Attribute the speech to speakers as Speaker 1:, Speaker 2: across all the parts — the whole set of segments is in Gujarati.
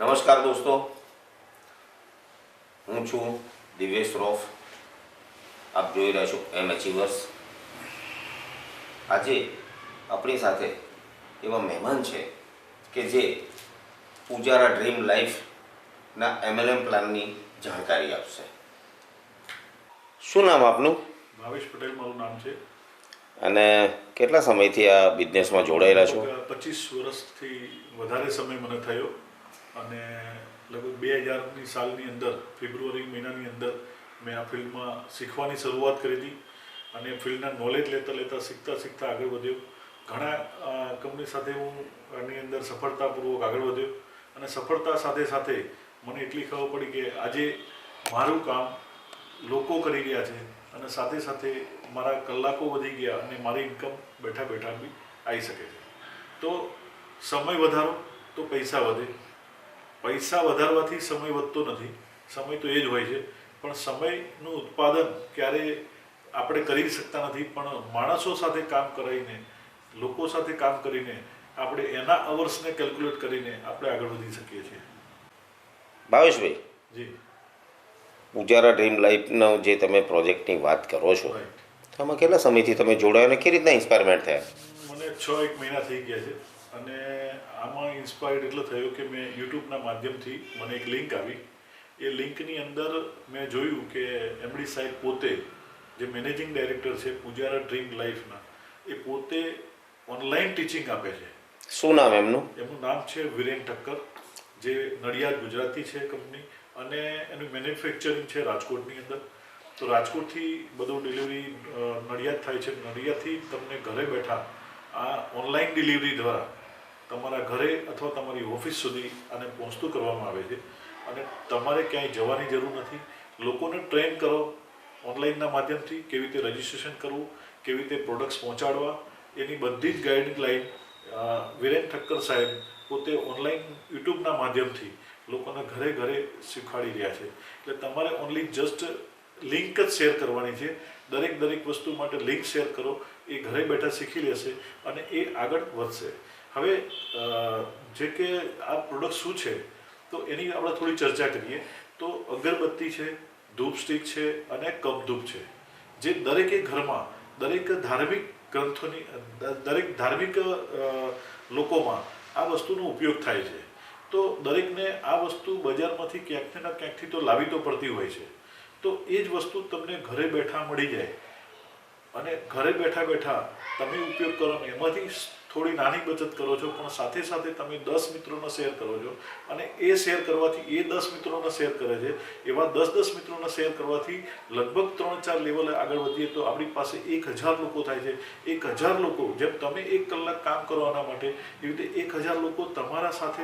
Speaker 1: નમસ્કાર દોસ્તો. હું છું દિવ્યેશ શ્રોફ આપ જોઈ રહ્યા છો એમ અચીવર્સ આજે આપણી સાથે એવા મહેમાન છે કે જે પૂજારા ડ્રીમ લાઈફના એમએલએમ પ્લાનની જાણકારી આપશે. શું નામ આપનું?
Speaker 2: ભાવેશ પટેલ મારું નામ છે.
Speaker 1: અને કેટલા સમયથી આ બિઝનેસમાં જોડાયેલા છો?
Speaker 2: પચીસ વર્ષથી વધારે સમય મને થયો. અને લગભગ બે હજારની સાલની અંદર, ફેબ્રુઆરી મહિનાની અંદર મેં આ ફિલ્ડમાં શીખવાની શરૂઆત કરી હતી અને ફિલ્ડના નોલેજ લેતા લેતા, શીખતા શીખતા આગળ વધ્યો. ઘણા કંપની સાથે હું આની અંદર સફળતાપૂર્વક આગળ વધ્યો અને સફળતા સાથે સાથે મને એટલી ખબર પડી કે આજે મારું કામ લોકો કરી રહ્યા છે અને સાથે સાથે મારા કલાકો વધી ગયા અને મારી ઇન્કમ બેઠા બેઠા બી આવી શકે છે. તો સમય વધારો, તો પૈસા વધે. પૈસા વધારવાથી સમય વધતો નથી. સમય તો એ જ હોય છે. પણ સમયનું ઉત્પાદન ક્યારે આપણે કરી શકતા નથી. પણ માણસો સાથે કામ કરાવીને લોકો સાથે કામ કરીને આપણે એના અવર્સને કેલ્ક્યુલેટ કરીને આપણે આગળ વધી શકીએ છીએ.
Speaker 1: ભાવેશભાઈ?
Speaker 2: જી.
Speaker 1: ઉજારા ડ્રીમ લાઈફનો જે તમે પ્રોજેક્ટની વાત કરો છો તો આમાં કેટલા સમયથી તમે જોડાયો અને કેવી રીતના ઇન્સ્પાયરમેન્ટ થયા?
Speaker 2: મને છ એક મહિના થઈ ગયા છે. અને આમાં ઇન્સ્પાયર્ડ એટલો થયો કે મેં યુટ્યુબના માધ્યમથી મને એક લિંક આવી. એ લિંકની અંદર મેં જોયું કે એમડી સાહેબ પોતે જે મેનેજિંગ ડાયરેક્ટર છે પૂજારા ડ્રીમ લાઈફના એ પોતે ઓનલાઈન ટીચિંગ આપે છે.
Speaker 1: શું નામ એમનું?
Speaker 2: એમનું નામ છે વિરેન ઠક્કર જે નડિયાદ ગુજરાતી છે કંપની અને એનું મેન્યુફેક્ચરિંગ છે રાજકોટની અંદર. તો રાજકોટથી બધું ડિલિવરી નડિયાદ થાય છે. નડિયાદથી તમને ઘરે બેઠા આ ઓનલાઈન ડિલિવરી દ્વારા તમારા ઘરે અથવા તમારી ઓફિસ સુધી આને પહોંચતું કરવામાં આવે છે. અને તમારે ક્યાંય જવાની જરૂર નથી. લોકોને ટ્રેન કરો, ઓનલાઈનના માધ્યમથી કેવી રીતે રજિસ્ટ્રેશન કરવું, કેવી રીતે પ્રોડક્ટ્સ પહોંચાડવા, એની બધી જ ગાઈડલાઈન વિરેન ઠક્કર સાહેબ પોતે ઓનલાઈન યુટ્યુબના માધ્યમથી લોકોને ઘરે ઘરે શીખવાડી રહ્યા છે. એટલે તમારે ઓનલી જસ્ટ લિંક જ શેર કરવાની છે. દરેક દરેક વસ્તુ માટે લિંક શેર કરો. એ ઘરે બેઠા શીખી લેશે અને એ આગળ વધશે. હવે જે કે આ પ્રોડક્ટ શું છે, તો એની આપણે થોડી ચર્ચા કરીએ. તો અગરબત્તી છે, ધૂપ સ્ટિક છે અને કપધૂપ છે. જે દરેકે ઘરમાં, દરેક ધાર્મિક ગ્રંથોની દરેક ધાર્મિક લોકોમાં આ વસ્તુનો ઉપયોગ થાય છે. તો દરેકને આ વસ્તુ બજારમાંથી ક્યાંકને ને ક્યાંકથી તો લાવી તો પડતી હોય છે. તો એ જ વસ્તુ તમને ઘરે બેઠા મળી જાય. અને ઘરે બેઠા બેઠા તમે ઉપયોગ કરો ને એમાંથી થોડી નાની બચત કરો છો, પણ સાથે સાથે તમે દસ મિત્રોનો શેર કરો છો. અને એ શેર કરવાથી, એ દસ મિત્રોને શેર કરે છે. એવા દસ દસ મિત્રોને શેર કરવાથી લગભગ ત્રણ ચાર લેવલે આગળ વધીએ તો આપણી પાસે એક હજાર લોકો થાય છે. એક હજાર લોકો, જેમ તમે એક કલાક કામ કરો આના માટે, એવી રીતે એક હજાર લોકો તમારા સાથે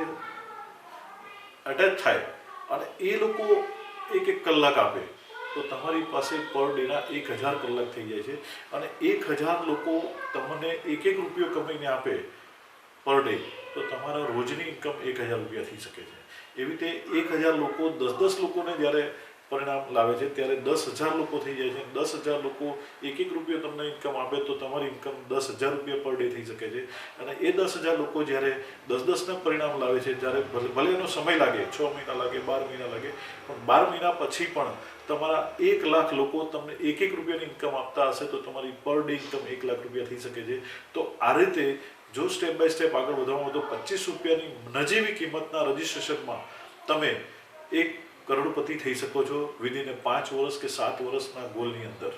Speaker 2: અટેચ થાય. અને એ લોકો એક એક કલાક આપે. તો તમારી પાસે પર ડેના એક હજાર કલાક થઈ જાય છે. અને એક હજાર લોકો તમને એક એક રૂપિયો કમાઈને આપે પર ડે, તો તમારા રોજની ઇન્કમ એક હજાર રૂપિયા થઈ શકે છે. એવી રીતે એક હજાર લોકો, દસ દસ લોકોને જ્યારે પરિણામ લાવે છે, ત્યારે દસ હજાર લોકો થઈ જાય છે. દસ હજાર લોકો એક એક રૂપિયો તમને ઇન્કમ આપે તો તમારી ઇન્કમ દસ હજાર રૂપિયા પર ડે થઈ શકે છે. અને એ દસ હજાર લોકો જ્યારે દસ દસના પરિણામ લાવે છે જ્યારે ભલે એનો સમય લાગે, છ મહિના લાગે, બાર મહિના લાગે, પણ બાર મહિના પછી પણ તમારા એક લાખ લોકો તમને એક એક રૂપિયાની ઇન્કમ આપતા હશે તો તમારી પર ડે ઇન્કમ એક લાખ રૂપિયા થઈ શકે છે. તો આ રીતે જો સ્ટેપ બાય સ્ટેપ આગળ વધવામાં તો પચીસ રૂપિયાની નજીવી કિંમતના રજિસ્ટ્રેશનમાં તમે એક કરોડપતિ થઈ શકો છો વિધિન પાંચ વર્ષ કે સાત વર્ષના ગોલની અંદર.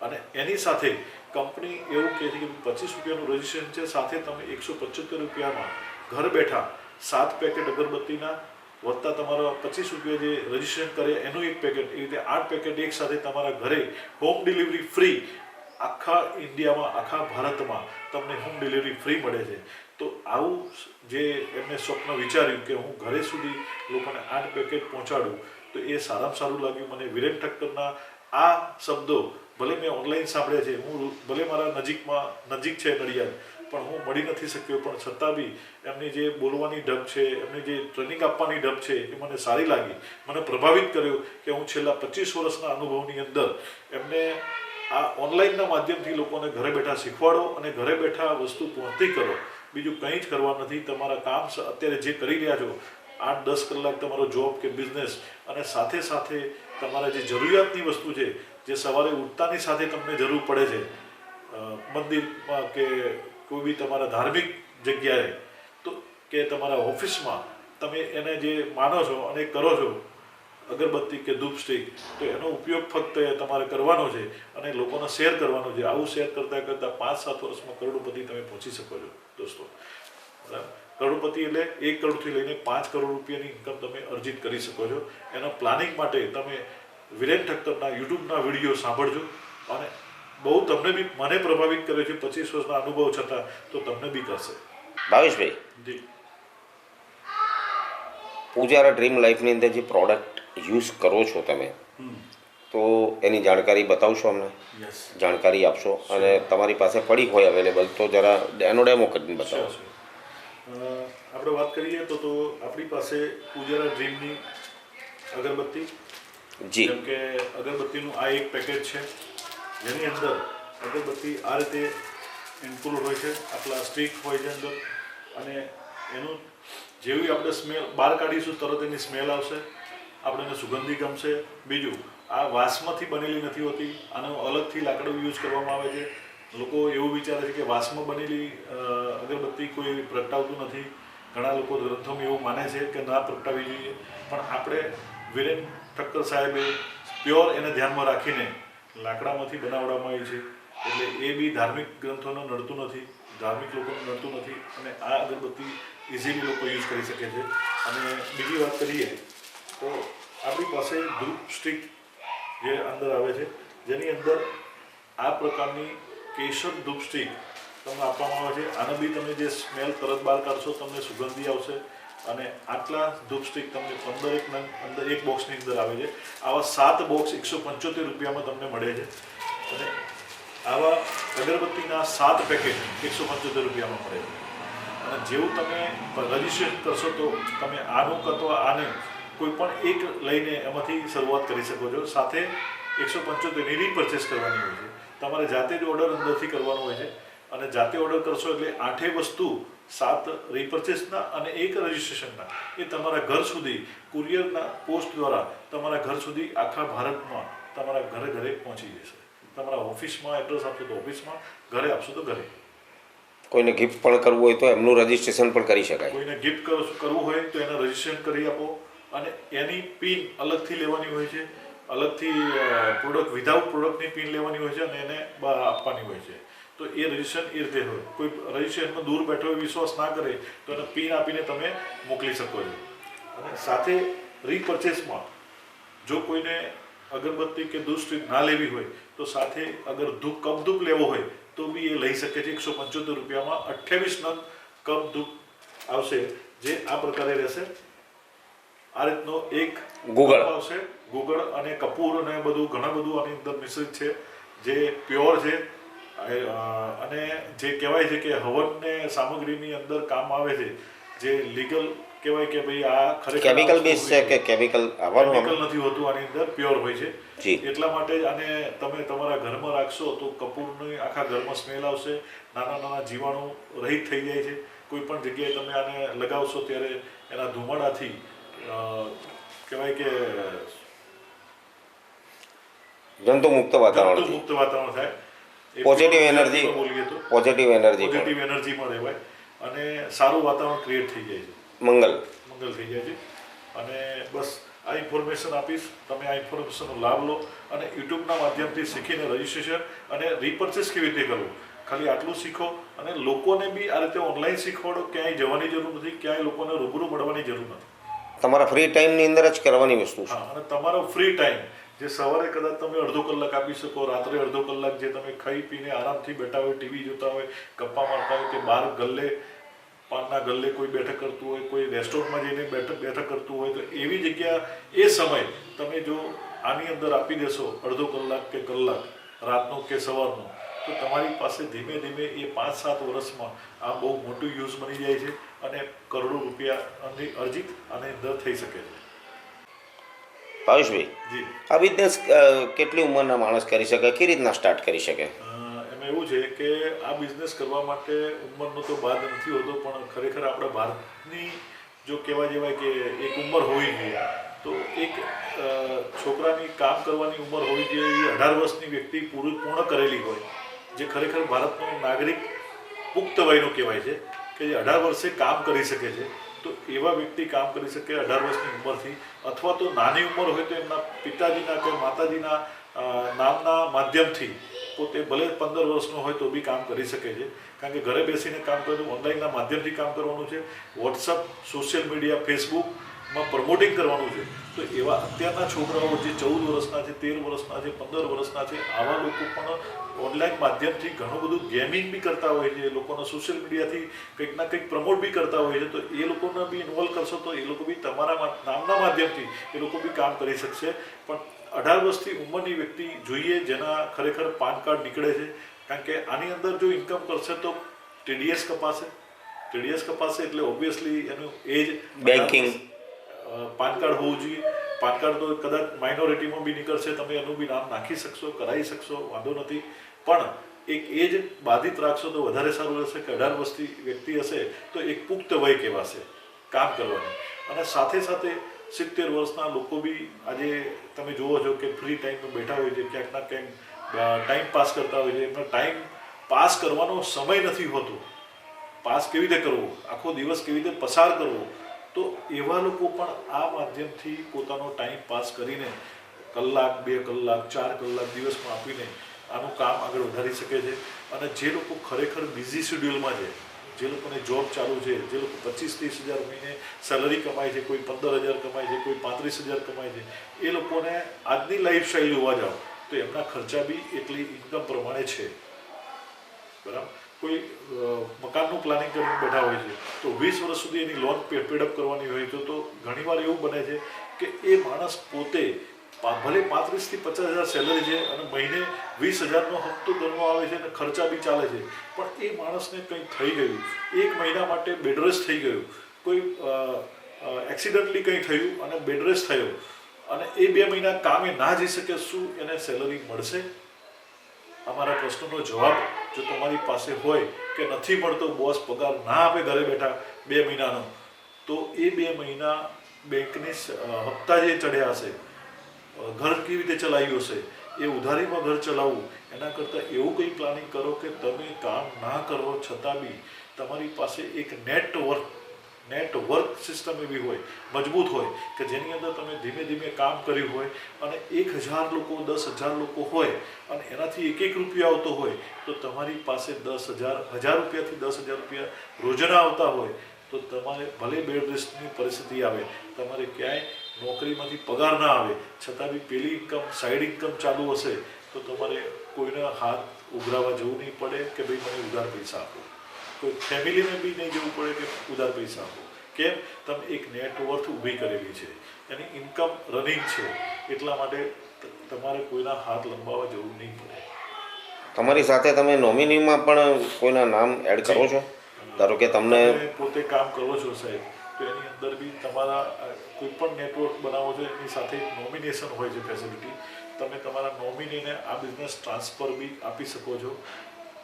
Speaker 2: અને એની સાથે કંપની એવું કહે છે કે પચીસ રૂપિયાનું રજિસ્ટ્રેશન છે, સાથે તમે એકસો પંચોતેર રૂપિયામાં ઘર બેઠા સાત પેકેટ અગરબત્તીના વત્તા તમારા પચીસ રૂપિયા જે રજિસ્ટ્રેશન કરે એનું એક પેકેટ એ રીતે આઠ પેકેટ એક સાથે તમારા ઘરે હોમ ડિલિવરી ફ્રી આખા ઇન્ડિયામાં આખા ભારતમાં તમને હોમ ડિલિવરી ફ્રી મળે છે. તો આવું જે એમને સ્વપ્ન વિચાર્યું કે હું ઘરે સુધી લોકોને આઠ પેકેટ પહોંચાડું, તો એ સારામાં સારું લાગ્યું. મને વિરેન ઠક્કરના આ શબ્દો, ભલે મેં ઓનલાઈન સાંભળ્યા છે, હું ભલે મારા નજીકમાં, નજીક છે નડિયાદ, પણ હું મળી નથી શક્યો, પણ છતાં બી એમની જે બોલવાની ઢબ છે, એમની જે ટ્રેનિંગ આપવાની ઢબ છે, એ મને સારી લાગી. મને પ્રભાવિત કર્યો કે હું છેલ્લા પચીસ વર્ષના અનુભવની અંદર એમને આ ઓનલાઈનના માધ્યમથી લોકોને ઘરે બેઠા શીખવાડો અને ઘરે બેઠા વસ્તુ પહોંચતી કરો. બીજું કંઈ જ કરવા નથી. તમારા કામ અત્યારે જે કરી રહ્યા છો, આઠ દસ કલાક તમારો જોબ કે બિઝનેસ અને સાથે સાથે તમારા જે જરૂરિયાતની વસ્તુ છે, જે સવારે ઉઠતાની સાથે તમને જરૂર પડે છે મંદિરમાં કે કોઈ બી તમારા ધાર્મિક જગ્યાએ, તો કે તમારા ઓફિસમાં તમે એને જે માનો છો અને કરો છો અગરબત્તી કે ધૂપ સ્ટીક તો એનો ઉપયોગ ફક્ત તમારે કરવાનો છે અને લોકોને શેર કરવાનો છે. આવું શેર કરતાં કરતાં પાંચ સાત વર્ષમાં કરોડપતિ તમે પહોંચી શકો છો દોસ્તો. બરાબર? કરોડપતિ એટલે એક કરોડથી લઈને પાંચ કરોડ રૂપિયાની ઇન્કમ તમે અર્જિત કરી શકો છો. એના પ્લાનિંગ માટે તમે વિરેન ઠક્કરના યુટ્યુબના વીડિયો સાંભળજો અને બહુ તમને બી મને પ્રભાવિત કરે છે પચીસ વર્ષના અનુભવ છતાં તો તમને બી કરશે.
Speaker 1: ભાવેશભાઈ
Speaker 2: જી.
Speaker 1: પૂજારા ડ્રીમ લાઈફની અંદર જે પ્રોડક્ટ યુઝ કરો છો તમે તો એની જાણકારી બતાવશો અમને? જાણકારી આપશો? અને તમારી પાસે પડી હોય અવેલેબલ તો જરા એનો ડેમો કરીને બતાવો.
Speaker 2: આપણે વાત કરીએ તો તો આપણી પાસે પૂજારા ડ્રીમની અગરબત્તી.
Speaker 1: જી.
Speaker 2: જેમ કે અગરબત્તીનું આ એક પેકેજ છે. જેની અંદર અગરબત્તી આ રીતે ઇન્ક્લુડ હોય છે. આ પ્લાસ્ટિક હોય છે અંદર. અને એનું જેવી આપણે સ્મેલ બહાર કાઢીશું તરત એની સ્મેલ આવશે. આપણે એને સુગંધી ગમશે. બીજું, આ વાંસમાંથી બનેલી નથી હોતી આનો અલગથી લાકડું યુઝ કરવામાં આવે છે. લોકો એવું વિચારે છે કે વાંસમાં બનેલી અગરબત્તી કોઈ પ્રગટાવતું નથી. ઘણા લોકો ગ્રંથોમાં એવું માને છે કે ના પ્રગટાવી જોઈએ. પણ આપણે વિરેન ઠક્કર સાહેબે પ્યોર એને ધ્યાનમાં રાખીને લાકડામાંથી બનાવવામાં આવી છે. એટલે એ બી ધાર્મિક ગ્રંથોને નડતું નથી, ધાર્મિક લોકોને નડતું નથી અને આ અગરબત્તી ઇઝીલી લોકો યુઝ કરી શકે છે. અને બીજી વાત કરીએ તો આપણી પાસે ધૂપ સ્ટિક જે અંદર આવે છે, જેની અંદર આ પ્રકારની કેસર ધૂપ સ્ટિક તમને આપવામાં આવે છે. આને બી તમે જે સ્મેલ તરત બહાર કાઢશો, તમને સુગંધી આવશે અને આટલા ધૂપ સ્ટિક તમને પંદર એક અંદર એક બોક્સની અંદર આવે છે. આવા સાત બોક્સ એકસો પંચોતેર રૂપિયામાં તમને મળે છે. અને આવા અગરબત્તીના સાત પેકેટ એકસો પંચોતેર રૂપિયામાં મળે છે. અને જેવું તમે રજીસ્ટ્રેશન કરશો તો તમે આનું અથવા આને કોઈ પણ એક લઈને એમાંથી શરૂઆત કરી શકો છો. સાથે એકસો પંચોતેરની રીપરચેસ કરવાની હોય છે. તમારે જાતે જ ઓર્ડર અંદરથી કરવાનો હોય છે. અને જાતે ઓર્ડર કરશો એટલે આઠે વસ્તુ સાત રીપરચેસના અને એક રજીસ્ટ્રેશનના એ તમારા ઘર સુધી કુરિયરના પોસ્ટ દ્વારા તમારા ઘર સુધી આખા ભારતમાં તમારા ઘરે ઘરે પહોંચી જશે. તમારા ઓફિસમાં એડ્રેસ આપશો તો ઓફિસમાં ઘરે આપશો તો ઘરે.
Speaker 1: કોઈને ગિફ્ટ પણ કરવું હોય તો એમનું રજીસ્ટ્રેશન પણ કરી શકાય.
Speaker 2: કોઈને ગિફ્ટ કરવું હોય તો એને રજીસ્ટ્રેશન કરી આપો. અને એની પિન અલગથી લેવાની હોય છે, અલગથી પ્રોડક્ટ વિધાઉટ પ્રોડક્ટની પિન લેવાની હોય છે અને એને આપવાની હોય છે. તો એ રજીસ્ટ્રેશન એ રીતે હોય. કોઈ રજીસ્ટ્રેશનમાં દૂર બેઠો વિશ્વાસ ના કરે, તો એને પિન આપીને તમે મોકલી શકો છો. અને સાથે રીપરચેસમાં જો કોઈને અગરબત્તી કે દૂધ ના લેવી હોય, તો સાથે અગર ધૂપ, કપ ધૂપ લેવો હોય, તો બી એ લઈ શકે છે. એકસો પંચોતેર રૂપિયામાં અઠ્યાવીસ નંગ કપ ધૂપ આવશે, જે આ પ્રકારે રહેશે. આ રીતનો એક ગુગળ. આવશે ગુગળ અને કપૂર અને બધું ઘણા બધું આની અંદર મિશ્રિત છે. જે પ્યોર છે. અને જે કહેવાય છે કે હવનને સામગ્રીની અંદર કામ આવે છે. જે લીગલ કહેવાય કે ભાઈ આ ખરેખર
Speaker 1: કેમિકલ બેઝ છે કે કેમિકલ હવન
Speaker 2: કેમિકલ નથી હોતું આની અંદર પ્યોર હોય છે. એટલા માટે આને તમે તમારા ઘરમાં રાખશો તો કપૂરની આખા ઘરમાં સ્મેલ આવશે. નાના નાના જીવાણુ રહિત થઈ જાય છે. કોઈ પણ જગ્યાએ તમે આને લગાવશો ત્યારે એના ધુમાડાથી કહેવાય કે
Speaker 1: જંતુ મુક્ત વાતાવરણ
Speaker 2: જંતુ મુક્ત વાતાવરણ થાય એ એનર્જી. બોલીએ તો
Speaker 1: પોઝિટિવ એનર્જી પણ.
Speaker 2: એનર્જી પણ રહેવાય. અને સારું વાતાવરણ ક્રિએટ થઈ જાય છે.
Speaker 1: મંગલ.
Speaker 2: મંગલ થઈ જાય છે. અને બસ આ ઇન્ફોર્મેશન આપીશ. તમે આ ઇન્ફોર્મેશનનો લાભ લો અને યુટ્યુબના માધ્યમથી શીખીને રજીસ્ટ્રેશન અને રીપર્ચેસ કેવી રીતે કરવું? ખાલી આટલું શીખો અને લોકોને બી આ રીતે ઓનલાઈન શીખવાડો. ક્યાંય જવાની જરૂર નથી ક્યાંય લોકોને રૂબરૂ મળવાની જરૂર નથી.
Speaker 1: તમારા ફ્રી ટાઈમની અંદર જ કરવાની વસ્તુ છે.
Speaker 2: અને તમારો ફ્રી ટાઈમ જે સવારે કદાચ તમે અડધો કલાક આપી શકો, રાત્રે અડધો કલાક જે તમે ખાઈ પીને આરામથી બેઠા હોય ટીવી જોતા હોય, ગપ્પા મારતા હોય, કે બહાર ગલ્લે, પાનના ગલ્લે કોઈ બેઠક કરતું હોય, કોઈ રેસ્ટોરન્ટમાં જઈને બેઠક બેઠક કરતું હોય, તો એવી જગ્યા, એ સમય તમે જો આની અંદર આપી દેશો, અડધો કલાક કે કલાક, રાતનો કે સવારનો, તો તમારી પાસે ધીમે ધીમે એ પાંચ સાત વર્ષમાં આ બહુ મોટું યુઝ બની જાય છે. અને કરોડો રૂપિયાની અરજી અને દર થઈ શકે છે.
Speaker 1: ભાવેશભાઈ આ બિઝનેસ કેટલી ઉંમરના માણસ કરી શકે? કેવી રીતના સ્ટાર્ટ કરી શકે?
Speaker 2: એમાં એવું છે કે આ બિઝનેસ કરવા માટે ઉંમરનો તો બાદ નથી હોતો પણ ખરેખર આપણા ભારતની જો કહેવા જેવાય કે એક ઉંમર હોવી જોઈએ. તો એક છોકરાની કામ કરવાની ઉંમર હોવી જોઈએ અઢાર વર્ષની વ્યક્તિ પૂરું પૂર્ણ કરેલી હોય જે ખરેખર ભારતનો નાગરિક પુખ્ત વયનો કહેવાય છે. કે જે અઢાર વર્ષે કામ કરી શકે છે, તો એવા વ્યક્તિ કામ કરી શકે અઢાર વર્ષની ઉંમરથી. અથવા તો નાની ઉંમર હોય તો એમના પિતાજીના કે માતાજીના નામના માધ્યમથી પોતે ભલે પંદર વર્ષનો હોય તો બી કામ કરી શકે છે. કારણ કે ઘરે બેસીને કામ કરવું ઓનલાઈનના માધ્યમથી કામ કરવાનું છે. વોટ્સઅપ સોશિયલ મીડિયા ફેસબુકમાં પ્રમોટિંગ કરવાનું છે. તો એવા અત્યારના છોકરાઓ જે ચૌદ વર્ષના છે, તેર વર્ષના છે, પંદર વર્ષના છે, આવા લોકો પણ ઓનલાઈન માધ્યમથી ઘણું બધું ગેમિંગ બી કરતા હોય છે લોકોને સોશિયલ મીડિયાથી કંઈક ના કંઈક પ્રમોટ બી કરતા હોય છે, તો એ લોકોને બી ઇન્વોલ્વ કરશો તો એ લોકો બી તમારા નામના માધ્યમથી એ લોકો બી કામ કરી શકશે. પણ અઢાર વર્ષથી ઉંમરની વ્યક્તિ જોઈએ જેના ખરેખર પાન કાર્ડ નીકળે છે, કારણ કે આની અંદર જો ઇન્કમ કરશે તો ટીડીએસ કપાશે. ટીડીએસ કપાશે એટલે ઓબ્વિયસલી એનું એજ
Speaker 1: Banking.
Speaker 2: પાન કાર્ડ હોવું જોઈએ. પાન કાર્ડ તો કદાચ માઇનોરિટીમાં બી નીકળશે, તમે એનું બી નામ નાખી શકશો, કરાવી શકશો, વાંધો નથી. પણ એક એજ બાધિત રાખશો તો વધારે સારું રહેશે કે અઢાર વર્ષથી વ્યક્તિ હશે તો એક પુખ્ત વય કહેવાશે કામ કરવાની. અને સાથે સાથે સિત્તેર વર્ષના લોકો બી આજે તમે જુઓ છો કે ફ્રી ટાઈમમાં બેઠા હોય છે, ક્યાંક ના ક્યાંક ટાઈમ પાસ કરતા હોય છે. એમનો ટાઈમ પાસ કરવાનો સમય નથી હોતો. પાસ કેવી રીતે કરવો? આખો દિવસ કેવી રીતે પસાર કરવો? તો એવા લોકો પણ આ માધ્યમથી પોતાનો ટાઈમ પાસ કરીને કલાક, બે કલાક, ચાર કલાક દિવસમાં આપીને આનું કામ આગળ વધારી શકે છે. અને જે લોકો ખરેખર બિઝી શેડ્યુલમાં છે, જે લોકોને જોબ ચાલુ છે, જે લોકો પચીસ ત્રીસ હજાર મહિને સેલરી કમાય છે, કોઈ પંદર હજાર કમાય છે, કોઈ પાંત્રીસ હજાર કમાય છે, એ લોકોને આજની લાઈફસ્ટાઈલ જોવા જાઓ, તો એમના ખર્ચા બી એટલી ઇન્કમ પ્રમાણે છે. બરાબર? કોઈ મકાનનું પ્લાનિંગ કરીને બેઠા હોય છે. તો વીસ વર્ષ સુધી એની લોન પેડઅપ કરવાની હોય તો ઘણીવાર એવું બને છે કે એ માણસ પોતે ભલે પાંત્રીસથી પચાસ હજાર સેલરી છે અને મહિને વીસ હજારનો હપ્તો દરનો આવે છે અને ખર્ચા બી ચાલે છે. પણ એ માણસને કંઈક થઈ ગયું. એક મહિના માટે બેડરેસ્ટ થઈ ગયું. કોઈ એક્સિડન્ટલી કંઈ થયું અને બેડરેસ્ટ થયો. અને એ બે મહિના કામે ના જઈ શકે, શું એને સેલરી મળશે? અમારા પ્રશ્નનો જવાબ જો તમારી પાસે હોય કે નથી મળતો બોસ પગાર ના આપે ઘરે બેઠા બે મહિનાનો, તો એ બે મહિના બેંકની હપ્તા જે ચડ્યા હશે ઘર કેવી રીતે ચલાવ્યું હશે, એ ઉધારીમાં ઘર ચલાવવું, એના કરતાં એવું કંઈ પ્લાનિંગ કરો કે તમે કામ ના કરો છતાં બી તમારી પાસે એક નેટવર્ક નેટવર્ક સિસ્ટમ એવી હોય, મજબૂત હોય, કે જેની અંદર તમે ધીમે ધીમે કામ કર્યું હોય અને એક હજાર લોકો, દસ હજાર લોકો હોય અને એનાથી એક એક રૂપિયા આવતો હોય, તો તમારી પાસે દસ હજાર હજાર રૂપિયાથી દસ હજાર રૂપિયા રોજના આવતા હોય, તો તમારે ભલે બેડ રેસ્ટની પરિસ્થિતિ આવે, તમારે ક્યાંય નોકરીમાંથી પગાર ના આવે, છતાં બી પેલી ઇન્કમ સાઈડ ઇન્કમ ચાલુ હશે, તો તમારે કોઈના હાથ ઉઘરાવા જવું નહીં પડે કે ભાઈ મને ઉધાર પૈસા આપો. કોઈ ફેમિલીને બી નહીં જવું પડે કે ઉધાર પૈસા આપો. કેમ? તમે એક નેટવર્થ ઊભી કરેલી છે. એની ઇન્કમ રનિંગ છે. એટલા માટે તમારે કોઈના હાથ લંબાવવા જવું નહીં પડે.
Speaker 1: તમારી સાથે તમે નોમિનીમાં પણ કોઈના નામ એડ કરો છો? ધારો કે તમને
Speaker 2: તમે પોતે કામ કરો છો સાહેબ તો એની અંદર બી તમારા કોઈ પણ નેટવર્ક બનાવો છો એની સાથે એક નોમિનેશન હોય છે ફેસિલિટી તમે તમારા નોમિનીને આ બિઝનેસ ટ્રાન્સફર બી આપી શકો છો.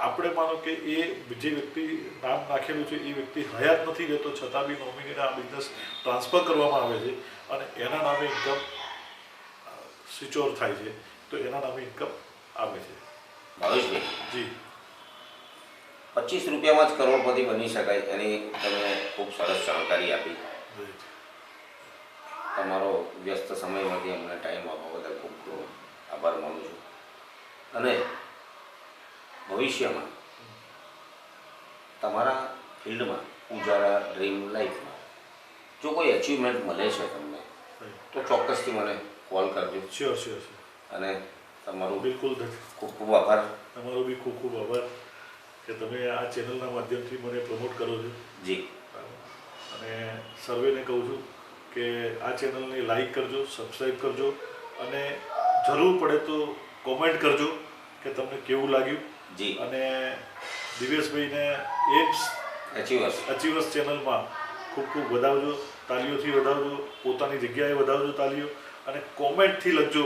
Speaker 2: આપણે માનો કે એ જે વ્યક્તિ નામ નાખેલું છે એ વ્યક્તિ હયાત નથી રહેતો છતાં બી નોમિનીને આ બિઝનેસ ટ્રાન્સફર કરવામાં આવે છે અને એના નામે ઇન્કમ સ્વિચ ઓવર થાય છે તો એના નામે ઇન્કમ આવે છે.
Speaker 1: ભાવેશભાઈ
Speaker 2: જી.
Speaker 1: પચીસ રૂપિયામાં જ કરોડપતિ બની શકાય એની તમે ખૂબ સરસ જાણકારી આપી. તમારો વ્યસ્ત સમયમાંથી અમને ટાઈમ આપવા બદલ ખૂબ ખૂબ આભાર માનું છું. અને ભવિષ્યમાં તમારા ફિલ્ડમાં ઉજારા ડ્રીમ લાઈફમાં જો કોઈ અચીવમેન્ટ મળે છે તમને તો ચોક્કસથી મને કોલ કરજો.
Speaker 2: શ્યોર શ્યોર
Speaker 1: અને તમારું
Speaker 2: બિલકુલ
Speaker 1: ખૂબ ખૂબ આભાર.
Speaker 2: તમારો બી ખૂબ ખૂબ આભાર કે તમે આ ચેનલના માધ્યમથી મને પ્રમોટ કરો છો.
Speaker 1: જી.
Speaker 2: અને સર્વેને કહું છું કે આ ચેનલને લાઈક કરજો સબસ્ક્રાઈબ કરજો અને જરૂર પડે તો કોમેન્ટ કરજો કે તમને કેવું લાગ્યું.
Speaker 1: જી.
Speaker 2: અને દિવેશભાઈને એમ્સ
Speaker 1: અચીવર્સ
Speaker 2: અચીવર્સ ચેનલમાં ખૂબ ખૂબ વધાવજો તાલીઓથી વધાવજો પોતાની જગ્યાએ વધાવજો તાલીઓ અને કોમેન્ટથી લખજો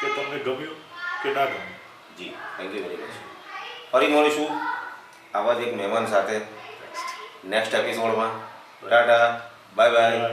Speaker 2: કે તમને ગમ્યું કે ના ગમ્યું.
Speaker 1: જી થેન્ક યુ વેરી મચ ફરી મળીશું આવા જ એક મહેમાન સાથે નેક્સ્ટ એપિસોડમાં ટાટા બાય બાય.